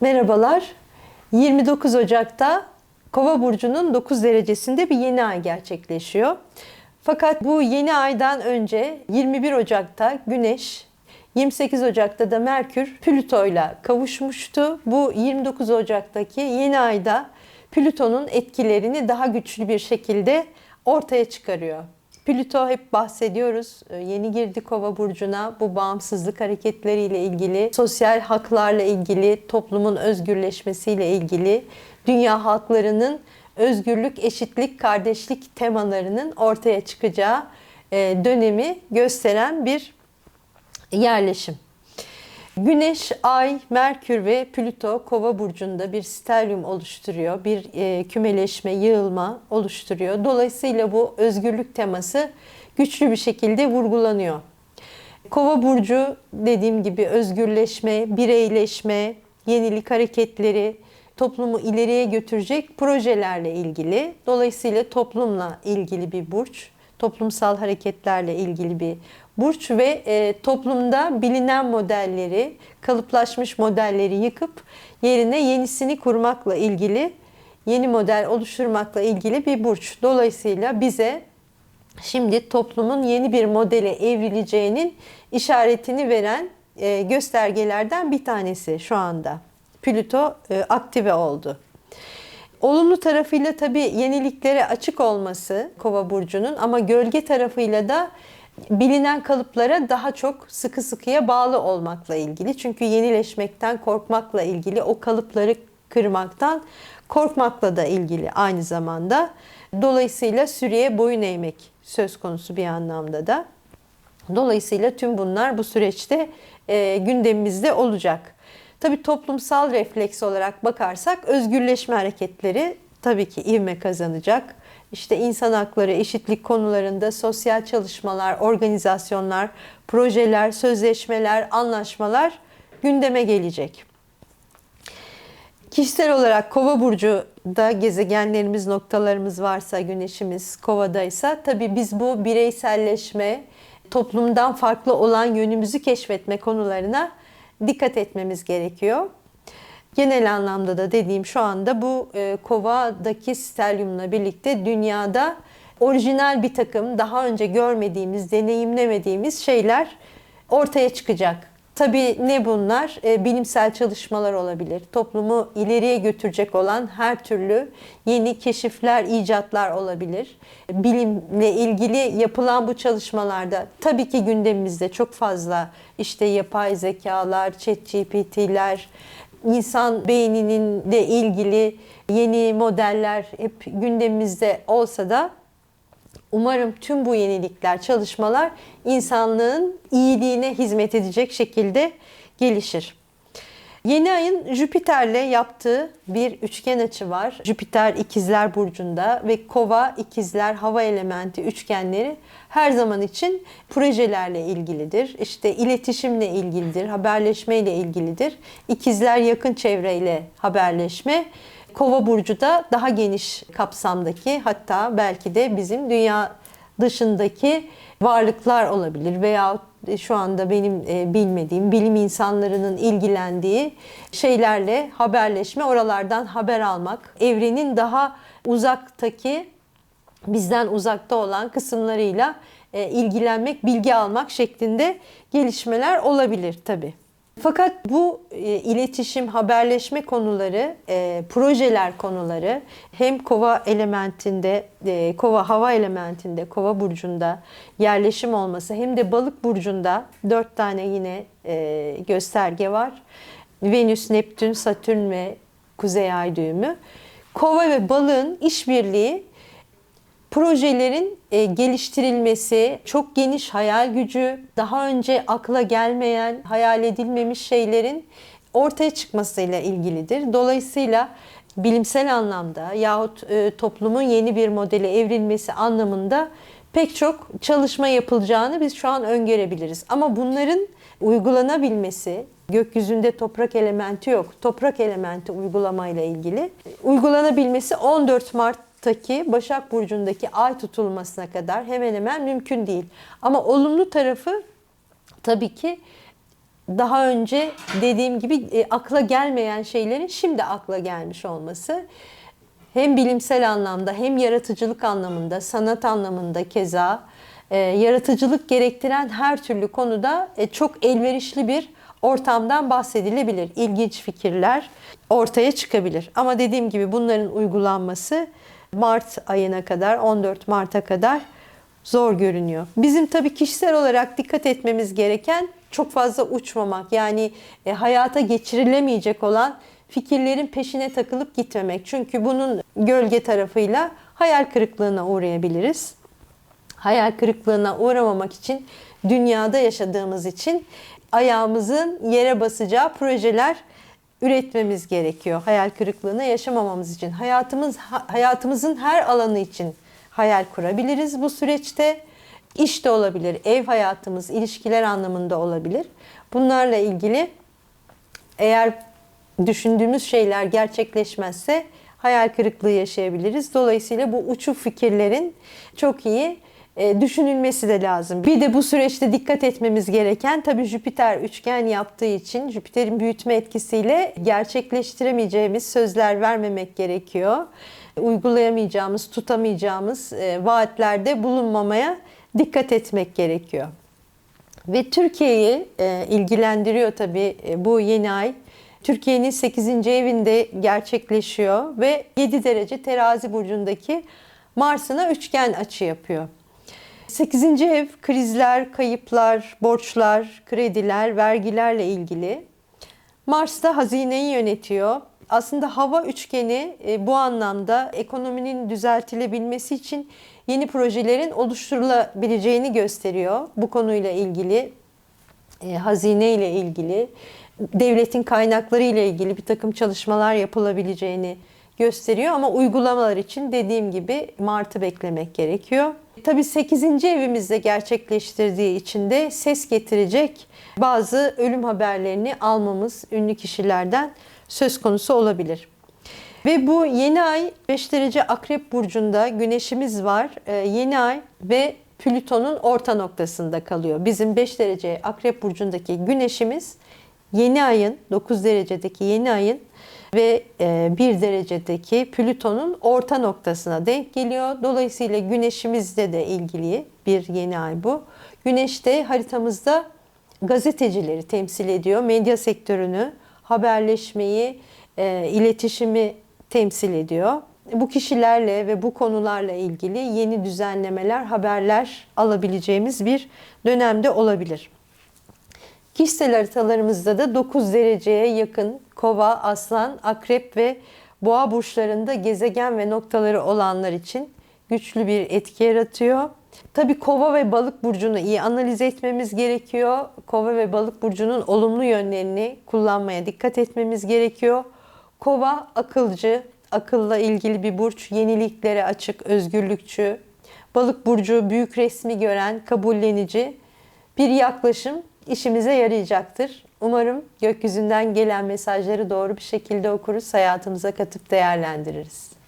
Merhabalar. 29 Ocak'ta Kova burcunun 9 derecesinde bir yeni ay gerçekleşiyor. Fakat bu yeni aydan önce 21 Ocak'ta Güneş, 28 Ocak'ta da Merkür Plüto'yla kavuşmuştu. Bu 29 Ocak'taki yeni ayda Plüton'un etkilerini daha güçlü bir şekilde ortaya çıkarıyor. Plüto hep bahsediyoruz. Ee, Yeni girdi Kova burcuna. Bu bağımsızlık hareketleriyle ilgili, sosyal haklarla ilgili, toplumun özgürleşmesiyle ilgili, dünya halklarının özgürlük, eşitlik, kardeşlik temalarının ortaya çıkacağı e, dönemi gösteren bir yerleşim. Güneş, Ay, Merkür ve Plüto Kova burcunda bir stelyum oluşturuyor. Bir e, kümeleşme, yığılma oluşturuyor. Dolayısıyla bu özgürlük teması güçlü bir şekilde vurgulanıyor. Kova burcu dediğim gibi özgürleşme, bireyleşme, yenilik hareketleri, toplumu ileriye götürecek projelerle ilgili. Dolayısıyla toplumla ilgili bir burç toplumsal hareketlerle ilgili bir burç ve e, toplumda bilinen modelleri, kalıplaşmış modelleri yıkıp yerine yenisini kurmakla ilgili, yeni model oluşturmakla ilgili bir burç. Dolayısıyla bize şimdi toplumun yeni bir modele evrileceğinin işaretini veren e, göstergelerden bir tanesi şu anda. Plüto e, aktive oldu. Olumlu tarafıyla tabii yeniliklere açık olması Kova burcunun ama gölge tarafıyla da bilinen kalıplara daha çok sıkı sıkıya bağlı olmakla ilgili. Çünkü yenileşmekten korkmakla ilgili, o kalıpları kırmaktan korkmakla da ilgili aynı zamanda. Dolayısıyla süreye boyun eğmek söz konusu bir anlamda da. Dolayısıyla tüm bunlar bu süreçte e, gündemimizde olacak. Tabii toplumsal refleks olarak bakarsak özgürleşme hareketleri tabii ki ivme kazanacak. İşte insan hakları, eşitlik konularında sosyal çalışmalar, organizasyonlar, projeler, sözleşmeler, anlaşmalar gündeme gelecek. Kişisel olarak Kova burcuda gezegenlerimiz, noktalarımız varsa, güneşimiz Kova'daysa tabii biz bu bireyselleşme, toplumdan farklı olan yönümüzü keşfetme konularına dikkat etmemiz gerekiyor. Genel anlamda da dediğim şu anda bu e, kovadaki stelyumla birlikte dünyada orijinal bir takım daha önce görmediğimiz, deneyimlemediğimiz şeyler ortaya çıkacak. Tabii ne bunlar? E, bilimsel çalışmalar olabilir. Toplumu ileriye götürecek olan her türlü yeni keşifler, icatlar olabilir. Bilimle ilgili yapılan bu çalışmalarda tabii ki gündemimizde çok fazla işte yapay zekalar, chat GPT'ler, insan beyninin de ilgili yeni modeller hep gündemimizde olsa da Umarım tüm bu yenilikler, çalışmalar insanlığın iyiliğine hizmet edecek şekilde gelişir. Yeni ayın Jüpiter'le yaptığı bir üçgen açı var. Jüpiter ikizler burcunda ve kova ikizler hava elementi üçgenleri her zaman için projelerle ilgilidir. İşte iletişimle ilgilidir, haberleşmeyle ilgilidir. İkizler yakın çevreyle haberleşme. Kova burcu da daha geniş kapsamdaki hatta belki de bizim dünya dışındaki varlıklar olabilir veya şu anda benim e, bilmediğim bilim insanlarının ilgilendiği şeylerle haberleşme, oralardan haber almak, evrenin daha uzaktaki bizden uzakta olan kısımlarıyla e, ilgilenmek, bilgi almak şeklinde gelişmeler olabilir tabii. Fakat bu e, iletişim, haberleşme konuları, e, projeler konuları hem kova elementinde, e, kova hava elementinde, kova burcunda yerleşim olması hem de balık burcunda dört tane yine e, gösterge var. Venüs, Neptün, Satürn ve Kuzey Ay düğümü. Kova ve balığın işbirliği projelerin e, geliştirilmesi, çok geniş hayal gücü, daha önce akla gelmeyen, hayal edilmemiş şeylerin ortaya çıkmasıyla ilgilidir. Dolayısıyla bilimsel anlamda yahut e, toplumun yeni bir modele evrilmesi anlamında pek çok çalışma yapılacağını biz şu an öngörebiliriz. Ama bunların uygulanabilmesi, gökyüzünde toprak elementi yok. Toprak elementi uygulamayla ilgili uygulanabilmesi 14 Mart Taki Başak Burcu'ndaki ay tutulmasına kadar hemen hemen mümkün değil. Ama olumlu tarafı tabii ki daha önce dediğim gibi e, akla gelmeyen şeylerin şimdi akla gelmiş olması hem bilimsel anlamda hem yaratıcılık anlamında, sanat anlamında keza e, yaratıcılık gerektiren her türlü konuda e, çok elverişli bir ortamdan bahsedilebilir. İlginç fikirler ortaya çıkabilir. Ama dediğim gibi bunların uygulanması Mart ayına kadar, 14 Mart'a kadar zor görünüyor. Bizim tabii kişisel olarak dikkat etmemiz gereken çok fazla uçmamak. Yani e, hayata geçirilemeyecek olan fikirlerin peşine takılıp gitmemek. Çünkü bunun gölge tarafıyla hayal kırıklığına uğrayabiliriz. Hayal kırıklığına uğramamak için dünyada yaşadığımız için ayağımızın yere basacağı projeler üretmemiz gerekiyor. Hayal kırıklığına yaşamamamız için. Hayatımız hayatımızın her alanı için hayal kurabiliriz bu süreçte. İş de olabilir, ev hayatımız, ilişkiler anlamında olabilir. Bunlarla ilgili eğer düşündüğümüz şeyler gerçekleşmezse hayal kırıklığı yaşayabiliriz. Dolayısıyla bu uçuk fikirlerin çok iyi düşünülmesi de lazım. Bir de bu süreçte dikkat etmemiz gereken tabii Jüpiter üçgen yaptığı için Jüpiter'in büyütme etkisiyle gerçekleştiremeyeceğimiz sözler vermemek gerekiyor. Uygulayamayacağımız, tutamayacağımız e, vaatlerde bulunmamaya dikkat etmek gerekiyor. Ve Türkiye'yi e, ilgilendiriyor tabii bu yeni ay. Türkiye'nin 8. evinde gerçekleşiyor ve 7 derece terazi burcundaki Mars'ına üçgen açı yapıyor. 8. ev krizler, kayıplar, borçlar, krediler, vergilerle ilgili. Mars da hazineyi yönetiyor. Aslında hava üçgeni e, bu anlamda ekonominin düzeltilebilmesi için yeni projelerin oluşturulabileceğini gösteriyor. Bu konuyla ilgili, e, hazine ile ilgili, devletin kaynakları ile ilgili bir takım çalışmalar yapılabileceğini. Ama uygulamalar için dediğim gibi Mart'ı beklemek gerekiyor. Tabii 8. evimizde gerçekleştirdiği için de ses getirecek bazı ölüm haberlerini almamız ünlü kişilerden söz konusu olabilir. Ve bu yeni ay 5 derece akrep burcunda güneşimiz var. Ee, yeni ay ve Plüton'un orta noktasında kalıyor. Bizim 5 derece akrep burcundaki güneşimiz yeni ayın 9 derecedeki yeni ayın ve 1 e, derecedeki Plüton'un orta noktasına denk geliyor. Dolayısıyla güneşimizde de ilgili bir yeni ay bu. Güneş de haritamızda gazetecileri temsil ediyor. Medya sektörünü, haberleşmeyi, e, iletişimi temsil ediyor. Bu kişilerle ve bu konularla ilgili yeni düzenlemeler, haberler alabileceğimiz bir dönemde olabilir. Kişisel haritalarımızda da 9 dereceye yakın kova, aslan, akrep ve boğa burçlarında gezegen ve noktaları olanlar için güçlü bir etki yaratıyor. Tabii kova ve balık burcunu iyi analiz etmemiz gerekiyor. Kova ve balık burcunun olumlu yönlerini kullanmaya dikkat etmemiz gerekiyor. Kova akılcı, akılla ilgili bir burç, yeniliklere açık, özgürlükçü. Balık burcu büyük resmi gören, kabullenici bir yaklaşım işimize yarayacaktır. Umarım gökyüzünden gelen mesajları doğru bir şekilde okuruz, hayatımıza katıp değerlendiririz.